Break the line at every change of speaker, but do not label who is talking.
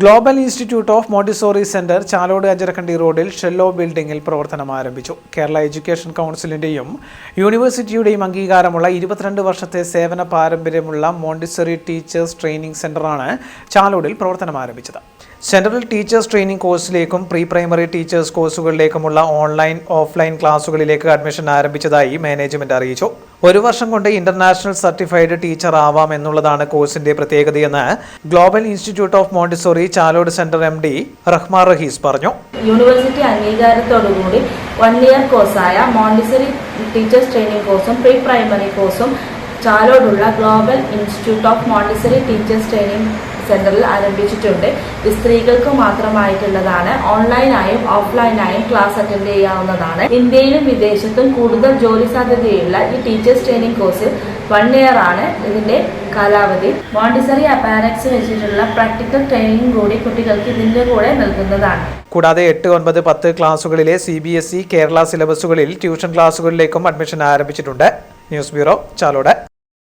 Global institute of Montessori centre Chalode Anjarakandy റോഡിൽ ഷെല്ലോ ബിൽഡിംഗിൽ പ്രവർത്തനം ആരംഭിച്ചു. കേരള എഡ്യൂക്കേഷൻ കൗൺസിലിന്റെയും യൂണിവേഴ്സിറ്റിയുടെയും അംഗീകാരമുള്ള ഇരുപത്തിരണ്ട് വർഷത്തെ സേവന പാരമ്പര്യമുള്ള മോണ്ടിസോറി ടീച്ചേഴ്സ് ട്രെയിനിംഗ് സെന്ററാണ് ചാലോടിൽ പ്രവർത്തനം ആരംഭിച്ചത്. സെൻട്രൽ ടീച്ചേഴ്സ് ട്രെയിനിംഗ് കോഴ്സിലേക്കും പ്രീ പ്രൈമറി ടീച്ചേഴ്സ് കോഴ്സുകളിലേക്കുമുള്ള ഓൺലൈൻ ഓഫ്ലൈൻ ക്ലാസുകളിലേക്ക് അഡ്മിഷൻ ആരംഭിച്ചതായി മാനേജ്മെന്റ് അറിയിച്ചു. ഒരു വർഷം കൊണ്ട് ഇന്റർനാഷണൽ സർട്ടിഫൈഡ് ടീച്ചർ ആവാം എന്നുള്ളതാണ് കോഴ്സിന്റെ പ്രത്യേകതയെന്ന് global institute of Montessori Chalode centre M D Rahman Rahees പറഞ്ഞു.
യൂണിവേഴ്സിറ്റി അംഗീകാരത്തോടുകൂടി വൺ ഇയർ കോഴ്സായ മോണ്ടിസോറി ടീച്ചേഴ്സ് ട്രെയിനിങ് കോഴ്സും പ്രീ പ്രൈമറി കോഴ്സും ചാലോടുള്ള global institute of Montessori teachers training സെന്ററിൽ ആരംഭിച്ചിട്ടുണ്ട്. ഇത് സ്ത്രീകൾക്ക് മാത്രമായിട്ടുള്ളതാണ്. ഓൺലൈനായും ഓഫ്ലൈനായും ക്ലാസ് അറ്റൻഡ് ചെയ്യാവുന്നതാണ്. ഇന്ത്യയിലും വിദേശത്തും കൂടുതൽ ജോലി സാധ്യതയുള്ള ഈ ടീച്ചേഴ്സ് ട്രെയിനിങ് കോഴ്സിൽ വൺ ഇയർ ആണ് ഇതിന്റെ കാലാവധി. മോണ്ടിസറി അപ്പാരക്സ് വെച്ചിട്ടുള്ള പ്രാക്ടിക്കൽ ട്രെയിനിങ് കൂടി കുട്ടികൾക്ക് ഇതിന്റെ കൂടെ നൽകുന്നതാണ്.
കൂടാതെ എട്ട് ഒൻപത് പത്ത് ക്ലാസുകളിലെ C B S E Kerala സിലബസുകളിൽ tuition ക്ലാസുകളിലേക്കും അഡ്മിഷൻ ആരംഭിച്ചിട്ടുണ്ട്. News bureau Chalode.